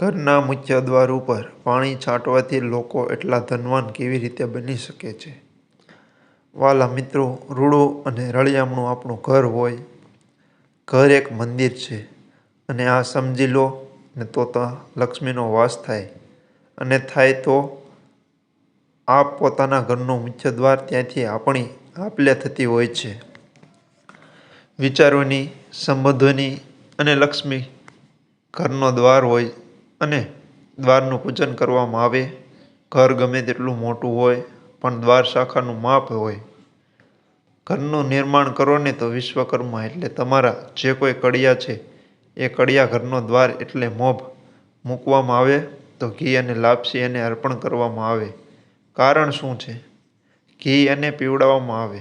ઘરના મુખ્ય દ્વાર ઉપર પાણી છાંટવાથી લોકો એટલા ધનવાન કેવી રીતે બની શકે છે? વાલા મિત્રો, રૂડું અને રળિયામણું આપણું ઘર હોય. ઘર એક મંદિર છે અને આ સમજી લો ને તો લક્ષ્મીનો વાસ થાય અને થાય તો આપ પોતાના ઘરનું મુખ્ય દ્વાર ત્યાંથી આપણી આપ-લે થતી હોય છે. વિચારોની, સંબંધોની અને લક્ષ્મી ઘરનો દ્વાર હોય અને દ્વારનું પૂજન કરવામાં આવે. ઘર ગમે તેટલું મોટું હોય, પણ દ્વાર શાખાનું માપ હોય. ઘરનું નિર્માણ કરો ને તો વિશ્વકર્મા એટલે તમારા જે કોઈ કડિયા છે, એ કડિયા ઘરનો દ્વાર એટલે મોભ મૂકવામાં આવે તો ઘી અને લાપસી એને અર્પણ કરવામાં આવે. કારણ શું છે? ઘી એને પીવડાવવામાં આવે.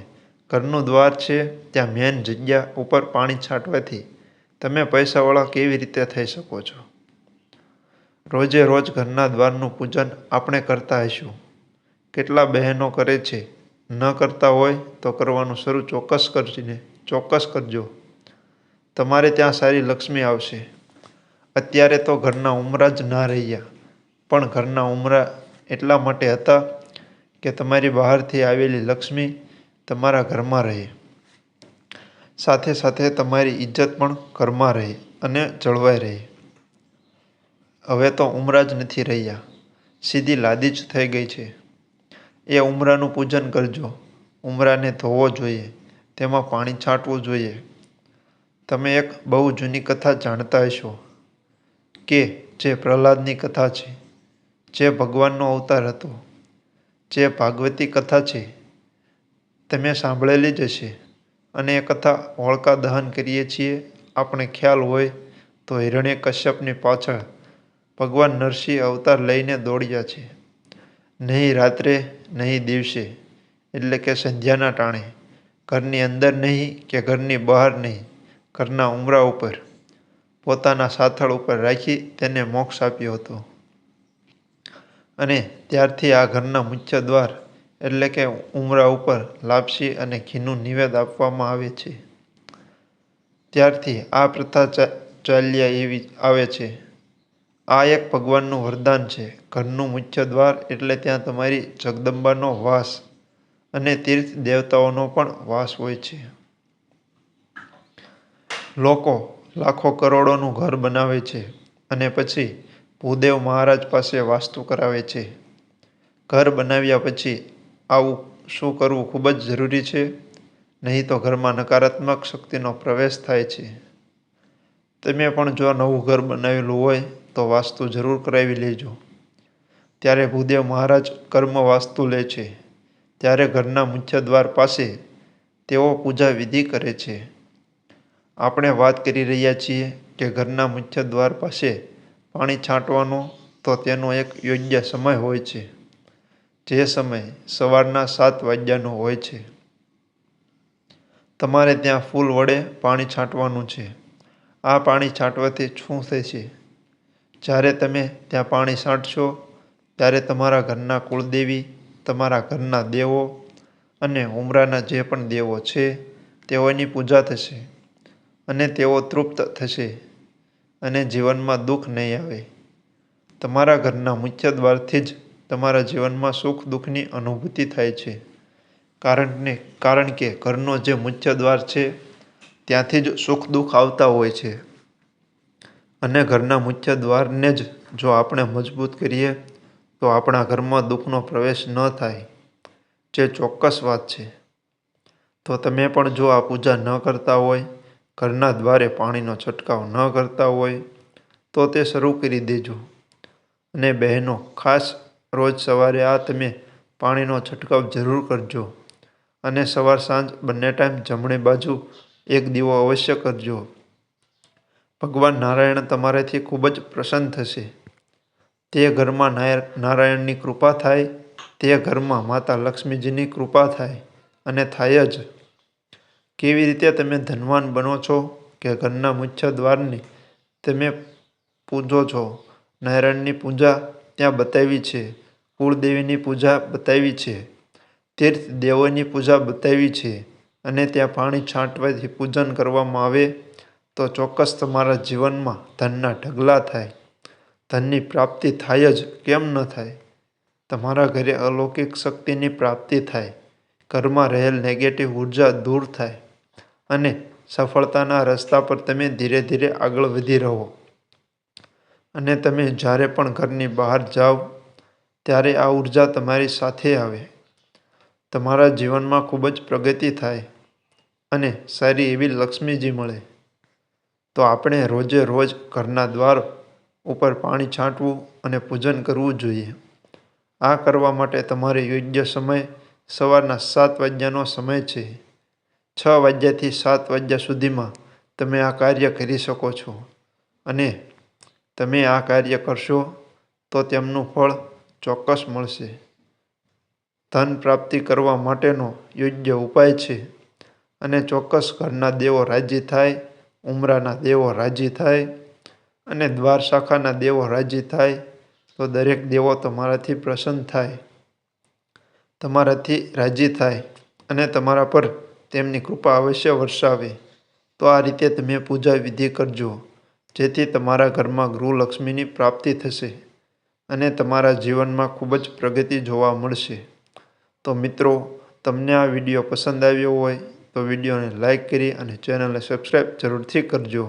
ઘરનું દ્વાર છે, ત્યાં મેન જગ્યા ઉપર પાણી છાંટવાથી તમે પૈસાવાળા કેવી રીતે થઈ શકો છો? રોજે રોજ ઘરના દ્વારનું પૂજન આપણે કરતા હશું. કેટલા બહેનો કરે છે? ન કરતા હોય તો કરવાનું શરૂ ચોક્કસ કરીને, ચોક્કસ કરજો. તમારે ત્યાં સારી લક્ષ્મી આવશે. અત્યારે તો ઘરના ઉમરા જ ના રહ્યા, પણ ઘરના ઉમરા એટલા માટે હતા કે તમારી બહારથી આવેલી લક્ષ્મી તમારા ઘરમાં રહે. સાથે સાથે તમારી ઇજ્જત પણ ઘરમાં રહે અને જળવાઈ રહે. હવે તો ઉમરા જ નથી રહ્યા. સીધી લાદી જ થઈ ગઈ છે. એ ઉમરાનું પૂજન કરજો. ઉમરાને ધોવો જોઈએ. તેમાં પાણી છાંટવું જોઈએ. તમે એક બહુ જૂની કથા જાણતા હશો કે જે પ્રહલાદની કથા છે. જે ભગવાનનો અવતાર હતો. જે ભાગવતી કથા છે. તમે સાંભળેલી જ હશે અને એ કથા હોળકા દહન કરીએ છીએ આપણે ખ્યાલ હોય તો હિરણ્ય કશ્યપની પાછળ ભગવાન નરસિંહ અવતાર લઈને દોડ્યા છે. નહીં રાત્રે, નહીં દિવસે, એટલે કે સંધ્યાના ટાણે. ઘરની અંદર નહીં કે ઘરની બહાર નહીં, ઘરના ઉમરા ઉપર પોતાના સાથળ ઉપર રાખી તેને મોક્ષ આપ્યો હતો. અને ત્યારથી આ ઘરના મુખ્ય દ્વાર એટલે કે ઉમરા ઉપર લાપસી અને ઘીનું નિવેદ આપવામાં આવે છે. ત્યારથી આ પ્રથા ચાલ્યા એવી આવે છે. આ એક ભગવાનનું વરદાન છે. ઘરનું મુખ્ય દ્વાર એટલે ત્યાં તમારી જગદંબાનો વાસ અને તીર્થ દેવતાઓનો પણ વાસ હોય છે. લોકો લાખો કરોડોનું ઘર બનાવે છે અને પછી ભૂદેવ મહારાજ પાસે વાસ્તુ કરાવે છે. ઘર બનાવ્યા પછી આવું શું કરવું ખૂબ જ જરૂરી છે? નહીં તો ઘરમાં નકારાત્મક શક્તિનો પ્રવેશ થાય છે. તમે પણ જો નવું ઘર બનાવેલું હોય તો વાસ્તુ જરૂર કરાવી લેજો. ત્યારે ભૂદેવ મહારાજ કર્મ વાસ્તુ લે છે. ત્યારે ઘરના મુખ્ય દ્વાર પાસે તેઓ પૂજા વિધિ કરે છે. આપણે વાત કરી રહ્યા છીએ કે ઘરના મુખ્ય દ્વાર પાસે પાણી છાંટવાનો તો તેનો એક યોગ્ય સમય હોય છે. જે સમય સવારના સાત વાગ્યાનો હોય છે. તમારે ત્યાં ફૂલ વડે પાણી છાંટવાનું છે. આ પાણી છાંટવાથી શું થશે? જ્યારે તમે ત્યાં પાણી છાંટશો ત્યારે તમારા ઘરના કુળદેવી, તમારા ઘરના દેવો અને ઉમરાના જે પણ દેવો છે તેઓની પૂજા થશે અને તેઓ તૃપ્ત થશે અને જીવનમાં દુઃખ નહીં આવે. તમારા ઘરના મુખ્ય દ્વારથી જ તમારા જીવનમાં સુખ દુઃખની અનુભૂતિ થાય છે. કારણ કે ઘરનો જે મુખ્ય દ્વાર છે ત્યાંથી જ સુખ દુઃખ આવતા હોય છે. અને ઘરના મુખ્ય દ્વારને જ જો આપણે મજબૂત કરીએ તો આપણા ઘરમાં દુઃખનો પ્રવેશ ન થાય. જે ચોક્કસ વાત છે. તો તમે પણ જો આ પૂજા ન કરતા હોય, ઘરના દ્વારે પાણીનો છંટકાવ ન કરતા હોય તો તે શરૂ કરી દેજો. અને બહેનો ખાસ રોજ સવારે આ તમે પાણીનો છંટકાવ જરૂર કરજો અને સવાર સાંજ બંને ટાઈમ જમણી બાજુ એક દીવો અવશ્ય કરજો. ભગવાન નારાયણ તમારાથી ખૂબ જ પ્રસન્ન થશે. તે ઘરમાં નારાયણની કૃપા થાય, તે ઘરમાં માતા લક્ષ્મીજીની કૃપા થાય અને થાય જ. કેવી રીતે તમે ધનવાન બનો છો કે ઘરના મુખ્ય દ્વારને તમે પૂજો છો. નારાયણની પૂજા ત્યાં બતાવી છે. કુળદેવીની પૂજા બતાવી છે. તીર્થ દેવોની પૂજા બતાવી છે અને ત્યાં પાણી છાંટવાથી પૂજન કરવામાં આવે તો ચોક્કસ તમારા જીવનમાં ધનના ઢગલા થાય. ધનની પ્રાપ્તિ થાય જ કેમ ન થાય? તમારા ઘરે અલૌકિક શક્તિની પ્રાપ્તિ થાય, ઘરમાં રહેલ નેગેટિવ ઊર્જા દૂર થાય અને સફળતાના રસ્તા પર તમે ધીરે ધીરે આગળ વધી રહો. અને તમે જ્યારે પણ ઘરની બહાર જાઓ, ત્યારે આ ઊર્જા તમારી સાથે આવે. તમારા જીવનમાં ખૂબ જ પ્રગતિ થાય અને સારી એવી લક્ષ્મીજી મળે. તો આપણે રોજે રોજ ઘરના દ્વાર ઉપર પાણી છાંટવું અને પૂજન કરવું જોઈએ. આ કરવા માટે તમારે યોગ્ય સમય સવારના સાત વાગ્યાનો સમય છે. છ વાગ્યાથી સાત વાગ્યા સુધીમાં તમે આ કાર્ય કરી શકો છો અને તમે આ કાર્ય કરશો તો તેમનું ફળ ચોક્કસ મળશે. ધન પ્રાપ્તિ કરવા માટેનો યોગ્ય ઉપાય છે અને ચોક્કસ ઘરના દેવો રાજી થાય ઉમરાના દેવો રાજી થાય અને દ્વાર શાખાના દેવો રાજી થાય, તો દરેક દેવો તમારાથી પ્રસન્ન થાય. તમારાથી રાજી થાય અને તમારા પર તેમની કૃપા અવશ્ય વરસાવે. તો આ રીતે તમે પૂજા વિધિ કરજો, જેથી તમારા ઘરમાં ગૃહલક્ષ્મીની પ્રાપ્તિ થશે અને તમારા જીવનમાં ખૂબ જ પ્રગતિ જોવા મળશે. તો મિત્રો, તમને આ વીડિયો પસંદ આવ્યો હોય તો વિડીયોને લાઇક કરી અને ચેનલને સબસ્ક્રાઈબ જરૂરથી કરજો.